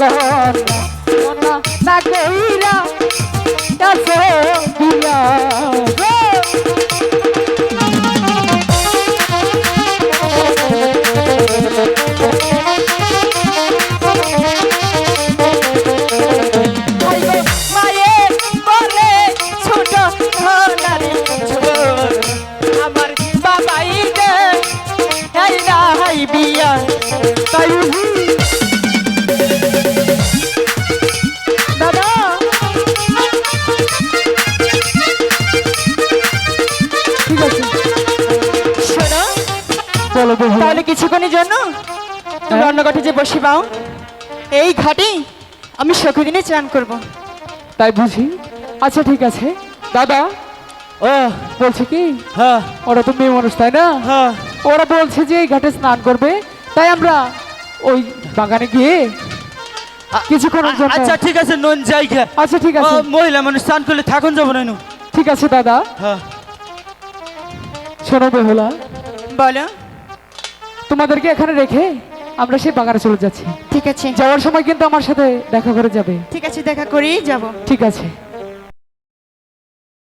কর। না কইরা দাসো দিয়া আমার বাবাই গে তাই না হাই বিয়া তাই তাহলে কিছুক্ষণের জন্য তুমি। অন্য ঘাটে যে বসে পাও এই ঘাটে আমি শকুদিনে চান করব। তাই বুঝি? আচ্ছা ঠিক আছে। দাদা ও। বলছে কি? হ্যাঁ। ওরা তো মেয়ে মানুষ তাই না? হ্যাঁ। ওরা বলছে যে এই ঘাটে স্নান করবে তাই আমরা ওই বাগানে গিয়ে কিছুক্ষণ আচ্ছা ঠিক আছে নন জায়গা আচ্ছা ঠিক আছে। মহিলা মানুষ স্নান করলে থাকুন যাব না ঠিক আছে দাদা। হ্যাঁ। শোনো বেহুলা। বলো। তোমাদেরকে এখানে রেখে আমরা সেই বাগানে চলে যাচ্ছি। ঠিক আছে। যাওয়ার সময় কিন্তু আমার সাথে দেখা করে যাবে। ঠিক আছে দেখা করেই যাব। ঠিক আছে।